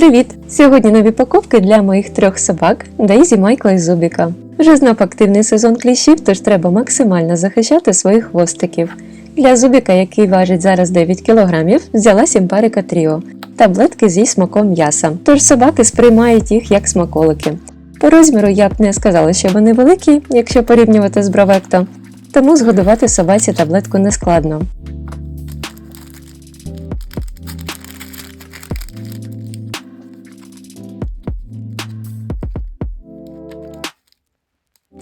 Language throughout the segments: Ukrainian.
Привіт! Сьогодні нові покупки для моїх трьох собак Дейзі, Майкла і Зубіка. Вже знов активний сезон кліщів, тож треба максимально захищати своїх хвостиків. Для Зубіка, який важить зараз 9 кг, взяла сімпарика Тріо, таблетки зі смаком м'яса. Тож собаки сприймають їх як смаколики. По розміру я б не сказала, що вони великі, якщо порівнювати з бровекто, тому згодувати собаці таблетку не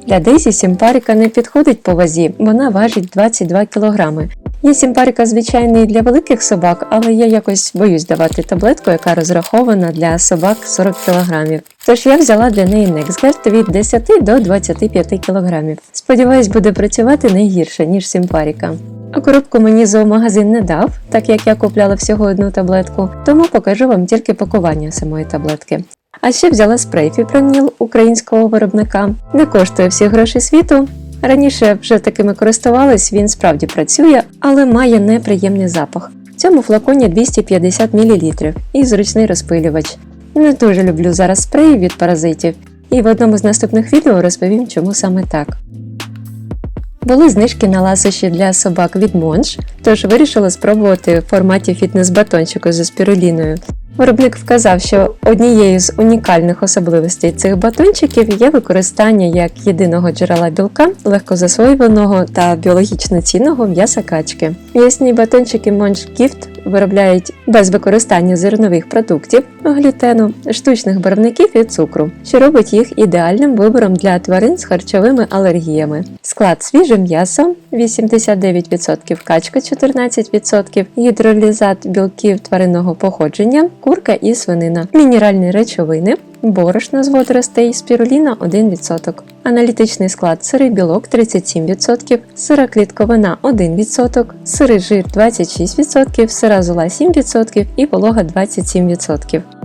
Для Дейзі сімпарика не підходить по вазі, вона важить 22 кг. Є сімпарика звичайний для великих собак, але я якось боюсь давати таблетку, яка розрахована для собак 40 кг. Тож я взяла для неї Nexgard від 10 до 25 кг. Сподіваюсь, буде працювати не гірше, ніж сімпарика. А коробку мені зоомагазин не дав, так як я купляла всього одну таблетку, тому покажу вам тільки пакування самої таблетки. А ще взяла спрей Фіпроніл українського виробника. Не коштує всі гроші світу. Раніше вже такими користувалась, він справді працює, але має неприємний запах. В цьому флаконі 250 мл і зручний розпилювач. Не дуже люблю зараз спреї від паразитів, і в одному з наступних відео розповім, чому саме так. Були знижки на ласощі для собак від Монж, тож вирішила спробувати в форматі фітнес-батончику зі спіруліною. Виробник вказав, що однією з унікальних особливостей цих батончиків є використання як єдиного джерела білка, легкозасвоюваного та біологічно цінного м'яса качки. М'ясні батончики Munch Gift виробляють без використання зернових продуктів, глютену, штучних барвників і цукру, що робить їх ідеальним вибором для тварин з харчовими алергіями. Склад свіже м'ясо 89%, качка 14%, гідролізат білків тваринного походження, курка і свинина, мінеральні речовини. Борошно з водоростей, спіруліна 1%, аналітичний склад сирий білок 37%, сира клітковина 1%, сирий жир 26%, сира зола 7% і полога 27%.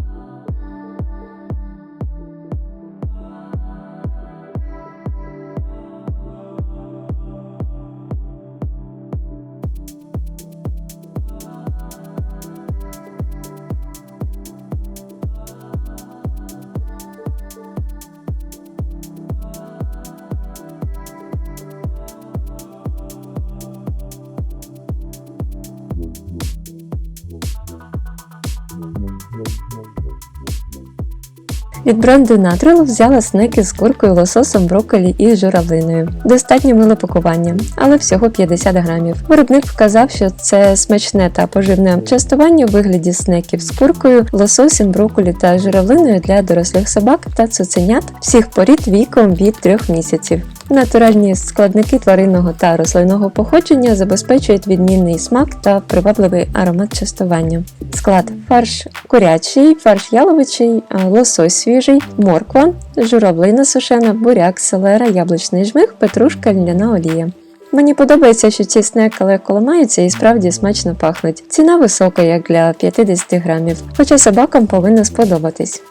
Від бренду Natural взяла снеки з куркою, лососом, брокколі і журавлиною. Достатньо миле пакування, але всього 50 грамів. Виробник вказав, що це смачне та поживне частування у вигляді снеків з куркою, лососем, брокколі та журавлиною для дорослих собак та цуценят всіх порід віком від 3 місяців. Натуральні складники тваринного та рослинного походження забезпечують відмінний смак та привабливий аромат частування. Склад фарш курячий, фарш яловичий, лосось свіжий, морква, журавлина сушена, буряк, селера, яблучний жмих, петрушка, льняна олія. Мені подобається, що ці снеки легко ламаються і справді смачно пахнуть. Ціна висока, як для 50 грамів, хоча собакам повинно сподобатись.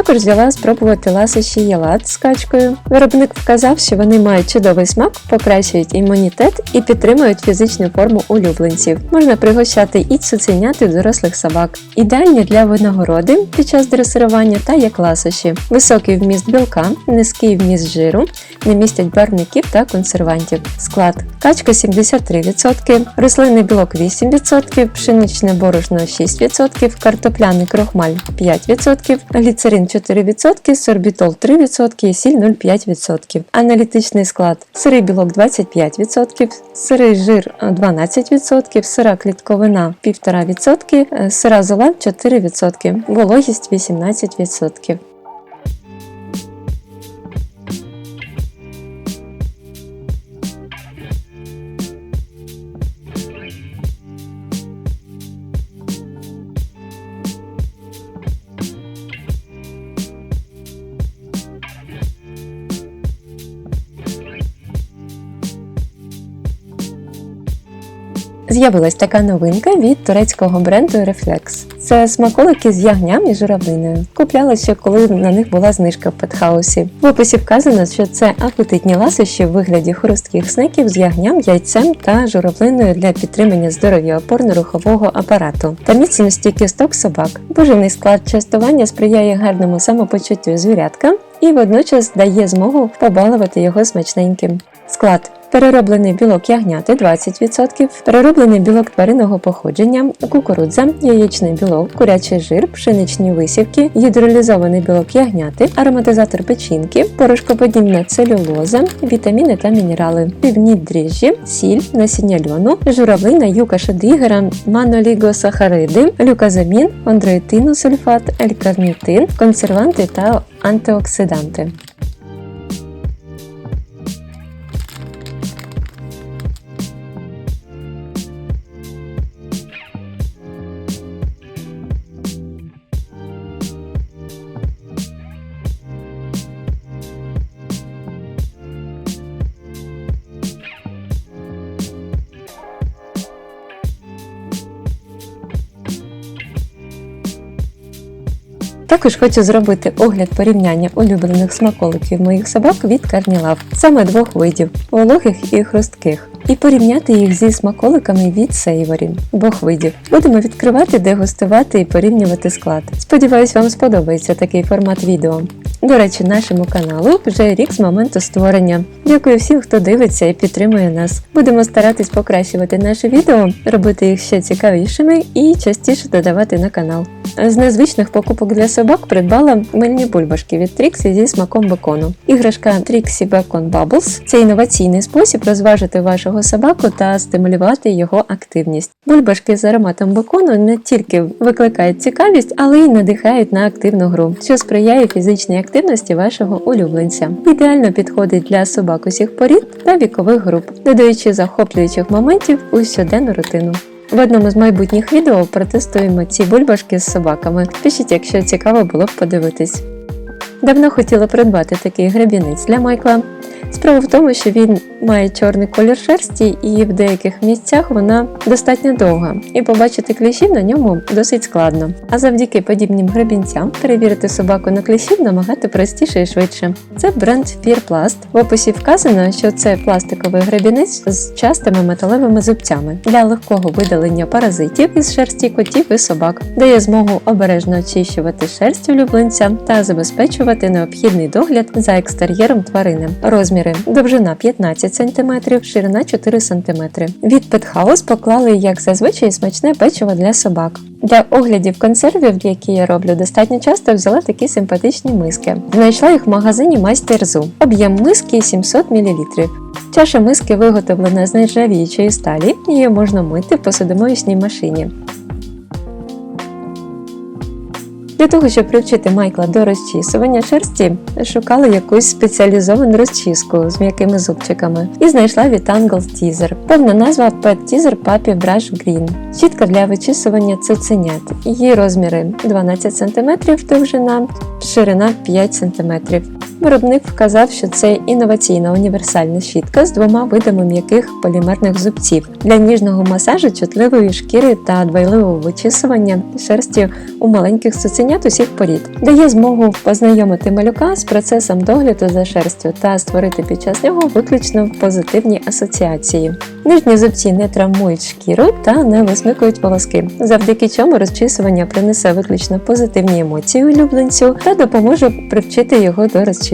Також взяла спробувати ласощі ялат з качкою. Виробник вказав, що вони мають чудовий смак, покращують імунітет і підтримують фізичну форму улюбленців. Можна пригощати і цуценят, і дорослих собак. Ідеальні для винагороди під час дресирування та як ласощі. Високий вміст білка, низький вміст жиру, не містять барвників та консервантів. Склад качка 73%, рослинний білок 8%, пшеничне борошно 6%, картопляний крохмаль 5%, гліцерин 4%, сорбітол 3% і сіль 0,5%. Аналітичний склад сирий білок 25%, сирий жир 12%, сира клітковина 1,5%, сира зола 4%, вологість 18%. З'явилась така новинка від турецького бренду Reflex. Це смаколики з ягням і журавлиною. Купляла ще, коли на них була знижка в петхаусі. В описі вказано, що це апетитні ласощі в вигляді хрустких снеків з ягням, яйцем та журавлиною для підтримання здоров'я опорно-рухового апарату та міцності кісток собак. Поживний склад частування сприяє гарному самопочуттю звірятка і водночас дає змогу побалувати його смачненьким. Склад перероблений білок ягняти 20%, перероблений білок тваринного походження, кукурудза, яєчний білок, курячий жир, пшеничні висівки, гідролізований білок ягняти, ароматизатор печінки, порошкоподібна целюлоза, вітаміни та мінерали, півні дріжджі, сіль, насіння льону, журавлина, юка шадигера, манолігосахариди, люказамін, ондроїтиносульфат, елькарнітин, консерванти та антиоксиданти. Також хочу зробити огляд порівняння улюблених смаколиків моїх собак від Carnilав, саме двох видів вологих і хрустких. І порівняти їх зі смаколиками від Savory, двох видів. Будемо відкривати, дегустувати і порівнювати склад. Сподіваюсь, вам сподобається такий формат відео. До речі, нашому каналу вже рік з моменту створення. Дякую всім, хто дивиться і підтримує нас. Будемо старатись покращувати наші відео, робити їх ще цікавішими і частіше додавати на канал. З незвичних покупок для собак придбала мильні бульбашки від Тріксі зі смаком бекону. Іграшка Trixie Bacon Bubbles – це інноваційний спосіб розважити вашого собаку та стимулювати його активність. Бульбашки з ароматом бекону не тільки викликають цікавість, але й надихають на активну гру, що сприяє фізичній активності вашого улюбленця. Ідеально підходить для собак усіх порід та вікових груп, додаючи захоплюючих моментів у щоденну рутину. В одному з майбутніх відео протестуємо ці бульбашки з собаками. Пишіть, якщо цікаво було б подивитись. Давно хотіла придбати такий гребінець для Майкла. Справа в тому, що він має чорний колір шерсті, і в деяких місцях вона достатньо довга, і побачити кліщів на ньому досить складно. А завдяки подібним гребінцям перевірити собаку на кліщів набагато простіше і швидше. Це бренд Fearplast. В описі вказано, що це пластиковий гребінець з частими металевими зубцями для легкого видалення паразитів із шерсті котів і собак, дає змогу обережно очищувати шерсть улюбленця та забезпечувати необхідний догляд за екстер'єром тварини. Розміри довжина 15 см, ширина 4 см. Від House поклали, як зазвичай, смачне печиво для собак. Для оглядів консервів, які я роблю, достатньо часто взяла такі симпатичні миски. Знайшла їх в магазині Майстерзу. Об'єм миски 700 мл. Чаша миски виготовлена з нержавіючої сталі, її можна мити в посудомоїчній машині. Для того, щоб привчити Майкла до розчісування шерсті, шукала якусь спеціалізовану розчіску з м'якими зубчиками і знайшла від Angles Teaser. Повна назва Pet Teaser Puppy Brush Green. Щітка для вичісування цуценят. Її розміри 12 см довжина, ширина 5 см. Виробник вказав, що це інноваційна універсальна щітка з двома видами м'яких полімерних зубців для ніжного масажу чутливої шкіри та дбайливого вичісування шерсті у маленьких цуценят усіх порід, дає змогу познайомити малюка з процесом догляду за шерстю та створити під час нього виключно позитивні асоціації. Нижні зубці не травмують шкіру та не висмикують волоски, завдяки чому розчісування принесе виключно позитивні емоції улюбленцю та допоможе привчити його до розчісування.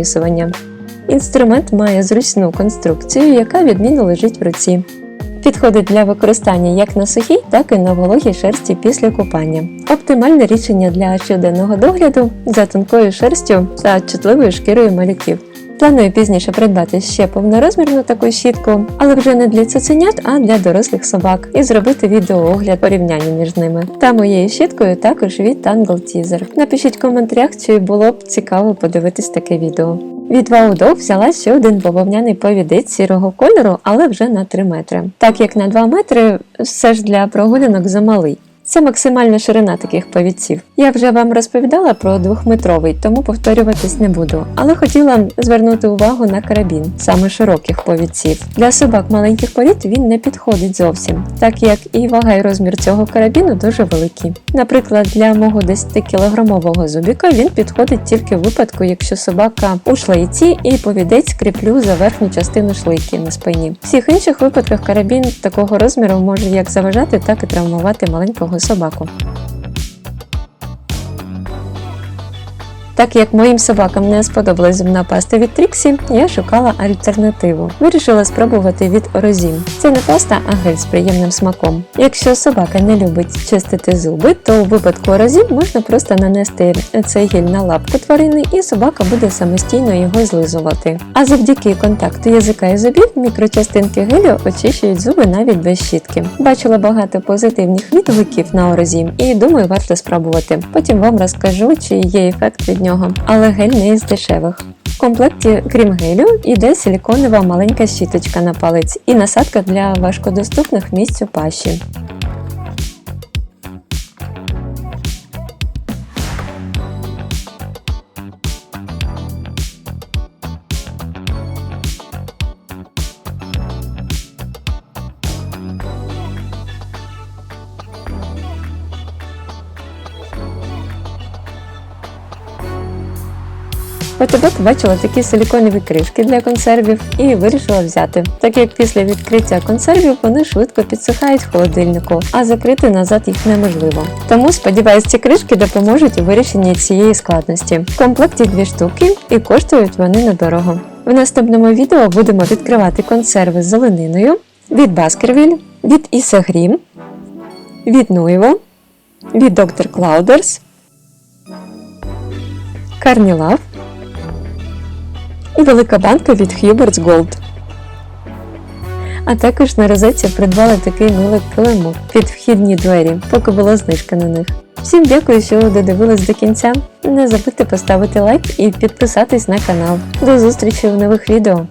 Інструмент має зручну конструкцію, яка відмінно лежить в руці. Підходить для використання як на сухій, так і на вологій шерсті після купання. Оптимальне рішення для щоденного догляду за тонкою шерстю та чутливою шкірою малюків. Планую пізніше придбати ще повнорозмірну таку щітку, але вже не для цуценят, а для дорослих собак, і зробити відеоогляд порівняння між ними. Та моєю щіткою також від Tangle Teaser. Напишіть в коментарях, чи було б цікаво подивитись таке відео. Від Ваудо взяла ще один бавовняний повідець сірого кольору, але вже на 3 метри. Так як на 2 метри все ж для прогулянок замалий. Це максимальна ширина таких повідців. Я вже вам розповідала про двохметровий, тому повторюватись не буду. Але хотіла звернути увагу на карабін, саме широких повідців. Для собак маленьких порід він не підходить зовсім, так як і вага і розмір цього карабіну дуже великі. Наприклад, для мого 10-кілограмового зубіка він підходить тільки в випадку, якщо собака у шлейці і повідець кріплю за верхню частину шлейки на спині. В всіх інших випадках карабін такого розміру може як заважати, так і травмувати маленького собаку. Так як моїм собакам не сподобалась зубна паста від Тріксі, я шукала альтернативу. Вирішила спробувати від Орозім. Це не паста, а гель з приємним смаком. Якщо собака не любить чистити зуби, то у випадку Орозім можна просто нанести цей гель на лапку тварини, і собака буде самостійно його злизувати. А завдяки контакту язика і зубів мікрочастинки гелю очищують зуби навіть без щітки. Бачила багато позитивних відгуків на Орозім і думаю, варто спробувати. Потім вам розкажу, чи є ефект від нього, але гель не із дешевих. В комплекті, крім гелю, іде силіконова маленька щіточка на палець і насадка для важкодоступних місць у пащі. АТБ побачила такі силіконові кришки для консервів і вирішила взяти, так як після відкриття консервів вони швидко підсихають в холодильнику, а закрити назад їх неможливо. Тому сподіваюсь, ці кришки допоможуть у вирішенні цієї складності. В комплекті дві штуки і коштують вони недорого. В наступному відео будемо відкривати консерви з зелениною від Baskerville, від Ісагрім, від Нуйво, від Dr. Clouders, Carnilав і велика банка від Hubert's Gold. А також на розетці придбали такий милий килимок під вхідні двері, поки була знижка на них. Всім дякую, що додивились до кінця. Не забудьте поставити лайк і підписатись на канал. До зустрічі в нових відео!